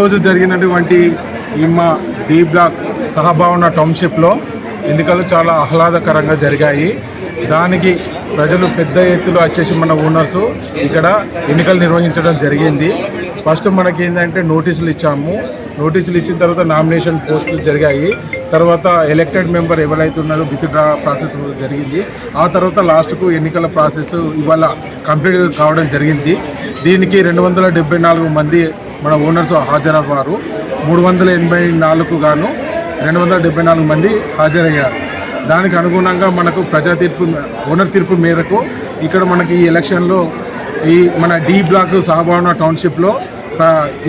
రోజు జరిగినటువంటి ఈ మా డి బ్లాక్ సహభావన టౌన్షిప్లో ఎన్నికలు చాలా ఆహ్లాదకరంగా జరిగాయి. దానికి ప్రజలు పెద్ద ఎత్తులో వచ్చేసి మన ఓనర్స్ ఇక్కడ ఎన్నికలు నిర్వహించడం జరిగింది. ఫస్ట్ మనకి ఏంటంటే నోటీసులు ఇచ్చాము. నోటీసులు ఇచ్చిన తర్వాత నామినేషన్ పోస్టులు జరిగాయి. తర్వాత ఎలక్టెడ్ మెంబర్ ఎవరైతే ఉన్నారో విత్డ్రా ప్రాసెస్ జరిగింది. ఆ తర్వాత లాస్ట్కు ఎన్నికల ప్రాసెస్ ఇవాళ కంప్లీట్ కావడం జరిగింది. దీనికి రెండు వందల డెబ్బై నాలుగు మంది మన ఓనర్స్ హాజరవ్వారు. మూడు వందల ఎనభై నాలుగు గాను రెండు వందల డెబ్బై నాలుగు మంది హాజరయ్యారు. దానికి అనుగుణంగా మనకు ప్రజా తీర్పు ఓనర్ తీర్పు మేరకు ఇక్కడ మనకి ఈ ఎలక్షన్లో ఈ మన డి బ్లాక్ సహభావన టౌన్షిప్లో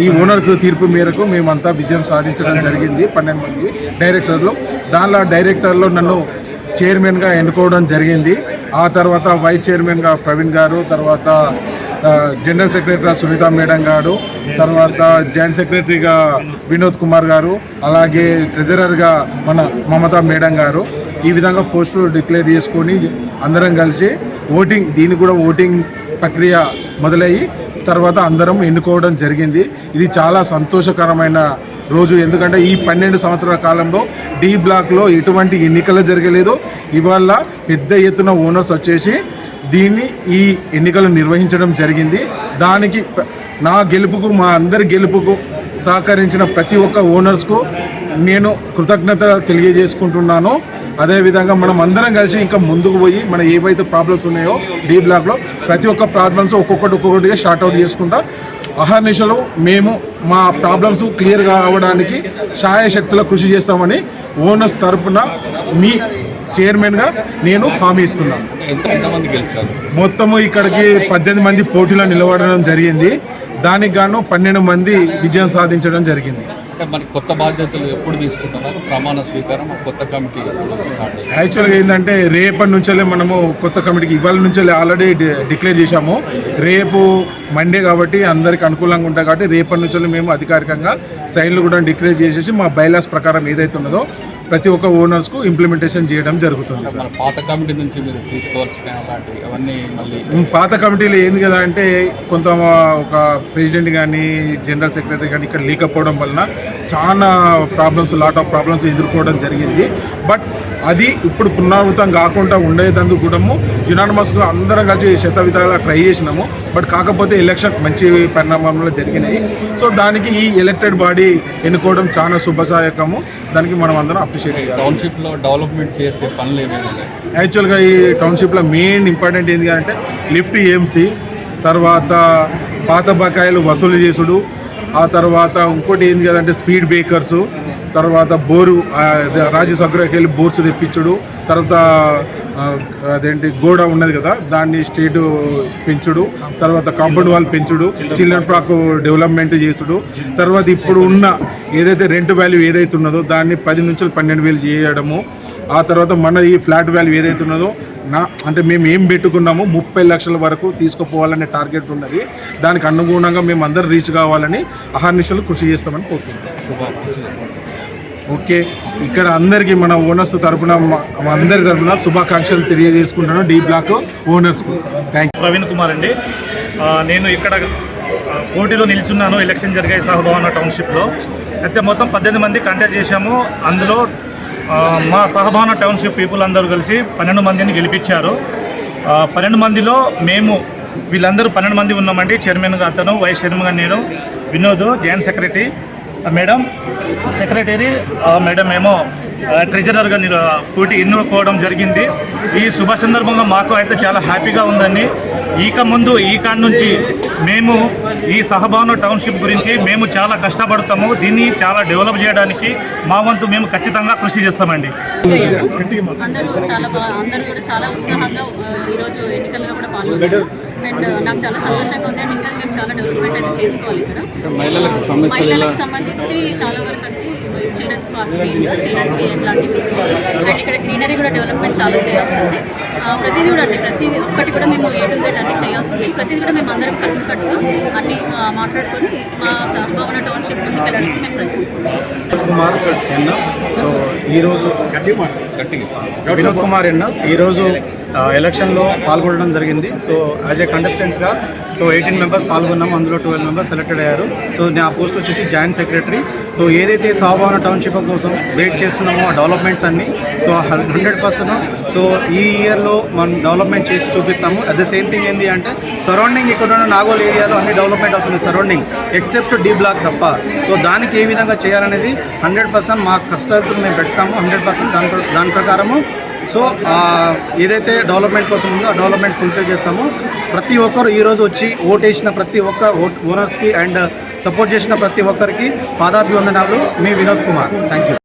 ఈ ఓనర్స్ తీర్పు మేరకు మేమంతా విజయం సాధించడం జరిగింది పన్నెండు మంది డైరెక్టర్లు. దానిలో డైరెక్టర్లో నన్ను చైర్మన్గా ఎన్నుకోవడం జరిగింది. ఆ తర్వాత వైస్ చైర్మన్గా ప్రవీణ్ గారు తర్వాత జనరల్ సెక్రటరీ సునీత మేడం గారు తర్వాత జాయింట్ సెక్రటరీగా వినోద్ కుమార్ గారు అలాగే ట్రెజరర్గా మన మమతా మేడం గారు. ఈ విధంగా పోస్టులు డిక్లేర్ చేసుకొని అందరం కలిసి ఓటింగ్ దీని కూడా ఓటింగ్ ప్రక్రియ మొదలయ్యి తర్వాత అందరం ఎన్నుకోవడం జరిగింది. ఇది చాలా సంతోషకరమైన రోజు. ఎందుకంటే ఈ పన్నెండు సంవత్సరాల కాలంలో డి బ్లాక్లో ఎటువంటి ఎన్నికలు జరగలేదు. ఇవాళ పెద్ద ఎత్తున ఓనర్స్ వచ్చేసి దీన్ని ఈ ఎన్నికలు నిర్వహించడం జరిగింది. దానికి నా గెలుపుకు మా అందరి గెలుపుకు సహకరించిన ప్రతి ఒక్క ఓనర్స్కు నేను కృతజ్ఞత తెలియజేసుకుంటున్నాను. అదేవిధంగా మనం అందరం కలిసి ఇంకా ముందుకు పోయి మన ఏవైతే ప్రాబ్లమ్స్ ఉన్నాయో డి బ్లాక్లో ప్రతి ఒక్క ప్రాబ్లమ్స్ ఒక్కొక్కటి ఒక్కొక్కటిగా షార్ట్అవుట్ చేసుకుంటా. అహర్నిశలు మేము మా ప్రాబ్లమ్స్ క్లియర్ కావడానికి శాయశక్తుల కృషి చేస్తామని ఓనర్స్ తరపున మీ చైర్మన్గా నేను హామీ ఇస్తున్నాను ఎంత ఎంతమంది గెలిచారు? మొత్తము ఇక్కడికి పద్దెనిమిది మంది పోటీలో నిలబడడం జరిగింది. దానికి గాను పన్నెండు మంది విజయం సాధించడం జరిగింది. కొత్త బాధ్యతలు ఎప్పుడు తీసుకుంటున్నారు? ప్రమాణ స్వీకారం కొత్త కమిటీ యాక్చువల్గా ఏంటంటే రేపటి నుంచే మనము కొత్త కమిటీకి ఇవాళ నుంచే ఆల్రెడీ డిక్లేర్ చేశాము. రేపు మండే కాబట్టి అందరికి అనుకూలంగా ఉంటాయి కాబట్టి రేపటి నుంచే మేము అధికారికంగా సైన్లు కూడా డిక్లేర్ చేసేసి మా బైలాస్ ప్రకారం ఏదైతే ఉన్నదో ప్రతి ఒక్క ఓనర్స్కు ఇంప్లిమెంటేషన్ చేయడం జరుగుతుంది పాత కమిటీ నుంచి మీరు తీసుకోవాల్సిన అవన్నీ మళ్ళీ పాత కమిటీలో ఏంది కదా అంటే కొంత ఒక ప్రెసిడెంట్ కానీ జనరల్ సెక్రటరీ కానీ ఇక్కడ లేకపోవడం వలన చాలా ప్రాబ్లమ్స్ లాట్ ఆఫ్ ప్రాబ్లమ్స్ ఎదుర్కోవడం జరిగింది. బట్ అది ఇప్పుడు పునరావృతం కాకుండా ఉండేదందుకు కూడా యునానిమస్గా అందరం కలిసి శత విధాలుగా ట్రై చేసినాము. బట్ కాకపోతే ఎలక్షన్ మంచి పరిణామంలో జరిగినాయి. సో దానికి ఈ ఎలక్టెడ్ బాడీ ఎన్నుకోవడం చాలా శుభసాయకము దానికి మనం అందరం అప్రిషియేట్ చేయాలి. టౌన్షిప్లో డెవలప్మెంట్ చేసే పనులు ఉన్నాయి? యాక్చువల్గా ఈ టౌన్షిప్లో మెయిన్ ఇంపార్టెంట్ ఏంటి అంటే లిఫ్ట్ ఏఎంసీ తర్వాత పాత బకాయిలు వసూలు చేసుడు ఆ తర్వాత ఇంకోటి ఏంది కదంటే స్పీడ్ బ్రేకర్స్ తర్వాత బోరు ఆ, రాజ్య వెళ్ళి బోర్స్ తెప్పించుడు తర్వాత అదేంటి గోడ ఉన్నది కదా దాన్ని స్టేట్ పెంచుడు తర్వాత కాంపౌండ్ వాల్ పెంచుడు చిల్డ్రన్ పార్క్ డెవలప్మెంట్ చేసుడు తర్వాత ఇప్పుడు ఉన్న ఏదైతే రెంట్ వాల్యూ ఏదైతే ఉన్నదో దాన్ని పది నుంచి పన్నెండు వేలు చేయడము ఆ తర్వాత మన ఈ ఫ్లాట్ వాల్యూ ఏదైతే ఉన్నదో నా అంటే మేము ఏం పెట్టుకున్నాము ముప్పై లక్షల వరకు తీసుకుపోవాలనే టార్గెట్ ఉన్నది. దానికి అనుగుణంగా మేము అందరు రీచ్ కావాలని అహర్నిశలు కృషి చేస్తామని కోరుకుంటున్నాం. ఓకే. ఇక్కడ అందరికీ మన ఓనర్స్ తరఫున మా- అందరి తరఫున శుభాకాంక్షలు తెలియజేసుకుంటాను డీ బ్లాక్ ఓనర్స్కు థ్యాంక్ ప్రవీణ్ కుమార్ అండి. నేను ఇక్కడ పోటీలో నిల్చున్నాను ఎలక్షన్ జరిగాయి సహభవన టౌన్షిప్లో. అయితే మొత్తం పద్దెనిమిది మంది కంటాక్ట్ చేశాము. అందులో మా సహభాన టౌన్షిప్ పీపుల్ అందరూ కలిసి పన్నెండు మందిని గెలిపించారు. పన్నెండు మందిలో మేము వీళ్ళందరూ పన్నెండు మంది ఉన్నామండి. చైర్మన్గా అతను వైస్ చైర్మన్గా నేను Vinod joint secretary madam secretary madam ఏమో ఆ, ట్రెజరర్గా నిర్ పోటీ ఎన్నుకోవడం జరిగింది. ఈ శుభ సందర్భంగా మాకు అయితే చాలా హ్యాపీగా ఉందండి. ఇక ముందు ఈ కాడ నుంచి మేము ఈ సహభావన టౌన్షిప్ గురించి మేము చాలా కష్టపడతాము. దీన్ని చాలా డెవలప్ చేయడానికి మా వంతు మేము ఖచ్చితంగా కృషి చేస్తామండి. అందరూ చాలా అందరూ కూడా చాలా ఉత్సాహంగా ఈరోజు ఎన్నికల్లో కూడా పాల్గొన్నారు. అండ్ నాకు చాలా సంతోషంగా ఉంది అండ్ ఇంకా మేము చాలా డెవలప్మెంట్ అయితే చేసుకోవాలి ఇక్కడ. మహిళలకు సంబంధించి చాలా వరకు అంటే చిల్డ్రన్స్ పార్క్ చిల్డ్రన్స్కి ఎట్లాంటి అండ్ ఇక్కడ గ్రీనరీ కూడా డెవలప్మెంట్ చాలా చేయాల్సి ఉంది. ప్రతిదీ కూడా అండి ప్రతి ఒక్కటి కూడా మేము ఏ టు జెడ్ అన్ని చేయాల్సి ఉంది. ప్రతిదీ కూడా మేము అందరం కలిసికట్టుగా అన్ని మాట్లాడుకొని మా సహభావన టౌన్షిప్ ముందుకు వెళ్ళడానికి మేము ప్రయత్నిస్తున్నాం కుమార్ ఎన్న సో ఈరోజు గట్టిగా వినోద్ కుమార్ ఎన్న ఈరోజు ఎలక్షన్లో పాల్గొనడం జరిగింది. సో యాజ్ ఏ కంటెస్టెంట్స్గా సో ఎయిటీన్ మెంబర్స్ పాల్గొన్నాము. అందులో ట్వెల్వ్ మెంబర్స్ సెలెక్టెడ్ అయ్యారు. సో నా పోస్ట్ వచ్చేసి జాయింట్ సెక్రటరీ. సో ఏదైతే సాభావన టౌన్షిప్ కోసం వెయిట్ చేస్తున్నామో ఆ డెవలప్మెంట్స్ అన్ని సో హండ్రెడ్ పర్సెంట్ సో ఈ ఇయర్లో మనం డెవలప్మెంట్ చేసి చూపిస్తాము. అట్ ద సేమ్ థింగ్ ఏంటి అంటే సరౌండింగ్ ఇక్కడ ఉన్న నాగోల్ ఏరియాలో అన్ని డెవలప్మెంట్ అవుతుంది సరౌండింగ్ ఎక్సెప్ట్ డి బ్లాక్ తప్ప. సో దానికి ఏ విధంగా చేయాలనేది హండ్రెడ్ పర్సెంట్ మా కష్టాలతో మేము పెడతాము. హండ్రెడ్ పర్సెంట్ దాని ప్ర- దాని ప్రకారము సో ఏదైతే డెవలప్మెంట్ కోసం ఉందో ఆ డెవలప్మెంట్ ఫుల్ఫిల్ చేస్తాము. ప్రతి ఒక్కరు ఈరోజు వచ్చి ఓటేసిన ప్రతి ఒక్క ఓట్ ఓనర్స్కి అండ్ సపోర్ట్ చేసిన ప్రతి ఒక్కరికి పాదాభివందనాలు. మీ వినోద్ కుమార్. Thank you